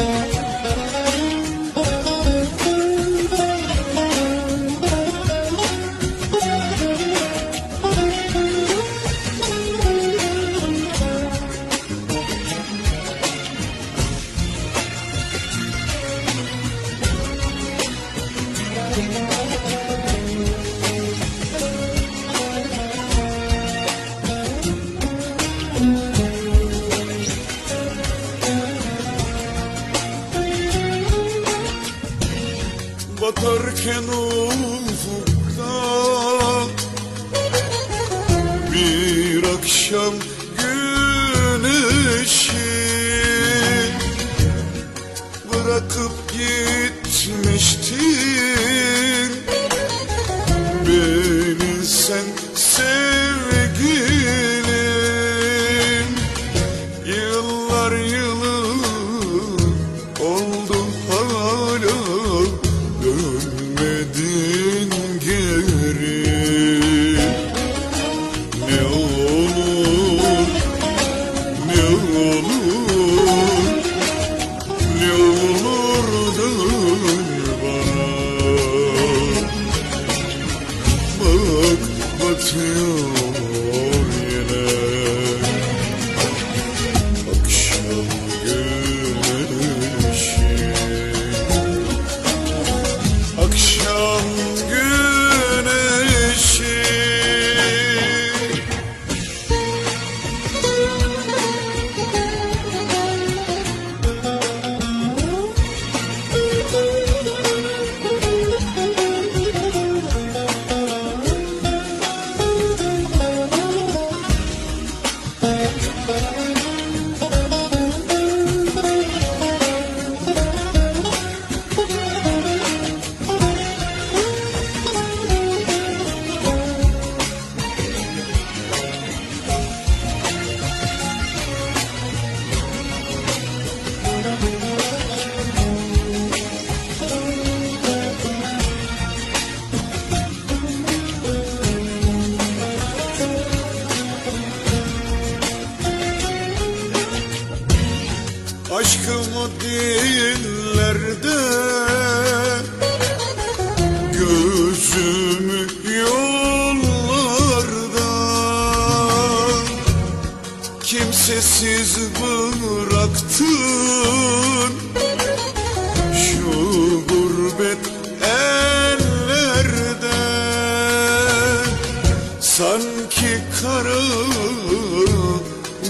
thank mm -hmm. you Giderken ufukta Bir akşam Aşkımı dillerde Gözümü yollarda Kimsesiz bıraktın Şu gurbet ellerde Sanki kara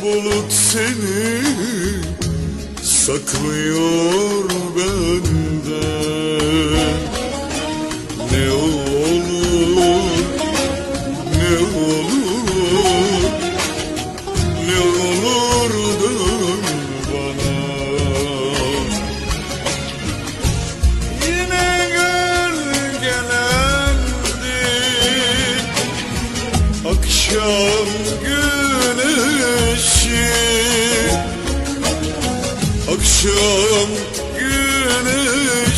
bulut seni saklıyor benden Akşam güneşi